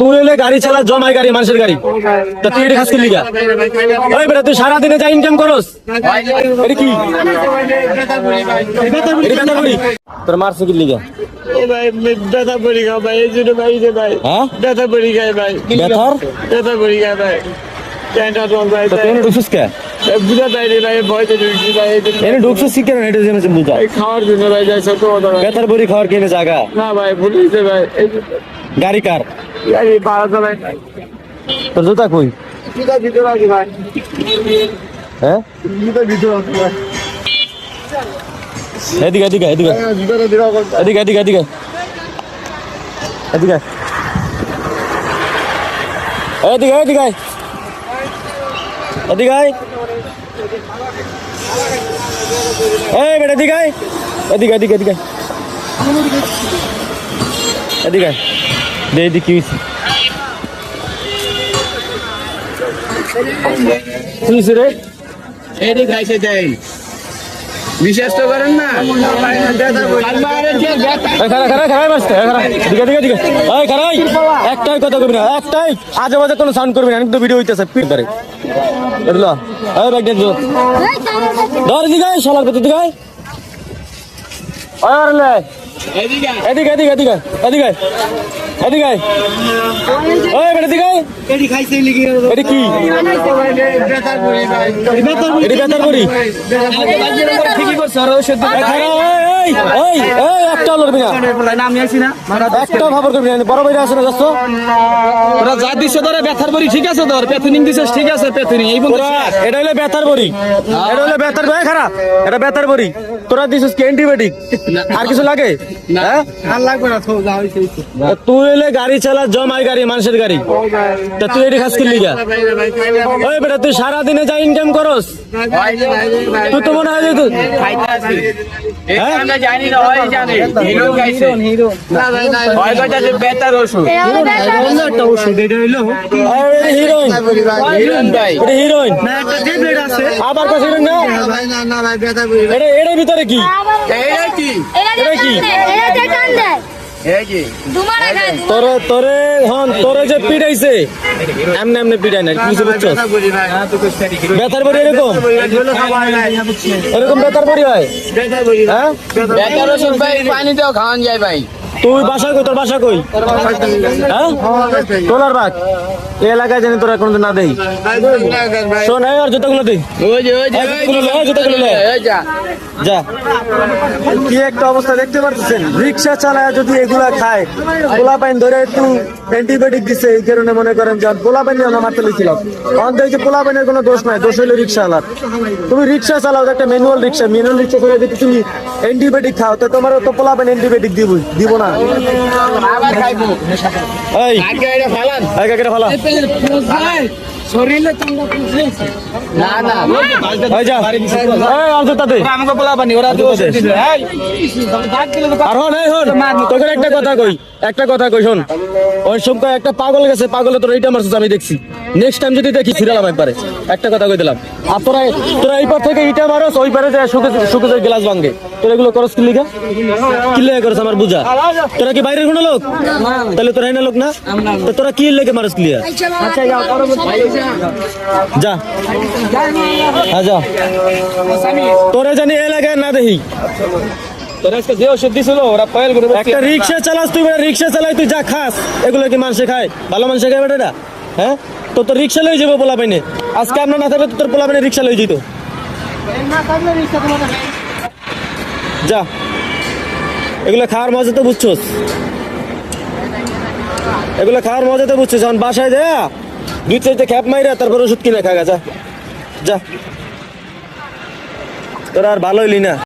তুই এলে গাড়ি চালা জমাই গাড়ি মানুষের গাড়ি। তা তুই এটা খাস করলি গা? ওই বেটা তুই সারাদিনে যা ইনকাম করস এটা কি? তোর মারছে কি লিগা ও ভাই ব্যথা পড়ি গা ভাই এই জন্য ভাই যে ভাই। হ্যাঁ? ব্যথা পড়ি গায় ভাই। ব্যথা পড়ি গায় ভাই। কে? যে গাড়ি কার? তোর জুতা কই? জুতা ভিতরে আছে ভাই। হ্যাঁ? জুতা ভিতরে আছে ভাই। এদিকে এদিকে এদিকে। দিরা করতে এদিকে এদিকে এদিকে। এদিকে। এদিকে এদিকে। এদিকে। এই বেটা এদিকে এদিকে এদিকে এদিকে। এদিকে দে এদিকে কি হয়েছে? রে। এটি খাইছে দেয় বিশ্বাস তো করেন না? একটাই কথা কবি না একটাই। আজে বাজে কোনো সাউন্ড করবি না আমি ভিডিও হইতেছে পিট ধরে। বুঝলো এই ব্যাগ দেখছ ধর দিকে শালার কত দিকে ওই আরে এদিকে এদিকে এদিকে এদিকে এদিকে ওই বেটা দিকে এটি খাইছে লিখি এটা কি? এটা বেতার করি ঠিকই করছে আর ওষুধ এই এই এই এই একটা লড়বি না। আমি আছি না। একটা খবর করবি না বড় বাইরে আসে না যাচ্ছ? ওরা যা দিছে ধরে ব্যথার বড়ি ঠিক আছে ধর পেথুনিং দিছিস ঠিক আছে পেথুনিং এই বন্ধু এটা হলো বেতার বড়ি। এটা হলো বেতার বড়ি। খারাপ এটা বেতার বড়ি। তোরা দিছিস কি অ্যান্টিবায়োটিক আর কিছু লাগে? হ্যাঁ? আর লাগবে না তো যা হইছে হইছে। তুই এলে গাড়ি চালা জমাই গাড়ি মানুষের গাড়ি তা তুই এটি খাস করলি গা ওই বেটা তুই সারাদিনে যা ইনকাম করস তুই তো মনে হয় তুই হ্যাঁ? জানি না জানে হিরো গাইছে কথা যে বেতার ওষুধ ওষুধ এটা হইল হিরোইন। হিরোইন ভাই এটা হিরোইন না? একটা ট্যাবলেট আছে আবার কাছে এটার ভিতরে কি? কি তোরে তোরে হন তোরে যে পিটাইছে এমনি এমনি পিটাই না কিছু বুঝছস ব্যথার বড়ি এরকম? এরকম ব্যথার বড়ি হয়? হ্যাঁ? বেতার ভাই পানিতেও খাওয়ান যায় ভাই। তুই বাসা কই? তোর বাসা কই? হ্যাঁ? তোলার বাগ এই এলাকায় জানি তোরা কোনদিন না দেই। শোন এই আর জুতাগুলো দে। জুতাগুলো লে, যা। কি একটা অবস্থা দেখতে পাচ্ছেন? রিক্সা চালায় যদি এগুলা খায় গোলা পাইন ধরে একটু অ্যান্টিবায়োটিক দিছে এই কারণে মনে করেন যে গোলা পাইন আমরা মারতে লিখছিলাম কারণ দেখছি পোলা পাইনের কোনো দোষ নাই দোষ হলো রিক্সা আলার তুমি রিক্সা চালাও একটা ম্যানুয়াল রিক্সা ম্যানুয়াল রিক্সা করে যদি তুমি অ্যান্টিবায়োটিক খাও তো তোমার তো পোলা পাইন অ্যান্টিবায়োটিক দিবই দিব না। এই। ফালান। ফালা শরীরে তোমরা পুষেছে না না। এই যা। এই আর জুতা আমাকে বলা। ওরা তো এই ডাক দিলে তো আর হন এই হন তোকে একটা কথা কই একটা কথা কই শোন। ওই সময় একটা পাগল গেছে পাগলে তোর এইটা মারছিস আমি দেখছি। নেক্সট টাইম যদি দেখি ফিরালাম একবারে। একটা কথা কই দিলাম। আর তোরা তোরা এই পার থেকে ইটা মারস ওই পারে যায় যায় গ্লাস ভাঙে। তোরা এগুলো করস কি লিগা? কি লেগে করস আমার বুঝা। তোরা কি বাইরের কোনো লোক? তাহলে তোরা এনে লোক না? তো তোরা কি লেগে মারস ক্লিয়ার যা। যা তোরা জানি এলাকায় না দেখি। তোরা আজকে যে ওষুধ দিছিল ওরা পয়েল করে একটা রিক্সা চালাস তুই বেটা রিক্সা চালাই তুই যা খাস। এগুলো কি মানুষে খায়? ভালো মানুষে খায় বেটা হ্যাঁ? তো তোর রিক্সা লই যাব পোলা পাইনে আজকে আমরা না থাকলে তোর পোলা পাইনে রিক্সা লই যেত যা। এগুলো খাওয়ার মজা তো বুঝছোস। এগুলো খাওয়ার মজা তো বুঝছিস। এখন বাসায় যা দুই চারটে খ্যাপ মাইরা তারপর ওষুধ কিনে খা গা, যা। যা। তোরা আর ভালোই হইলি না।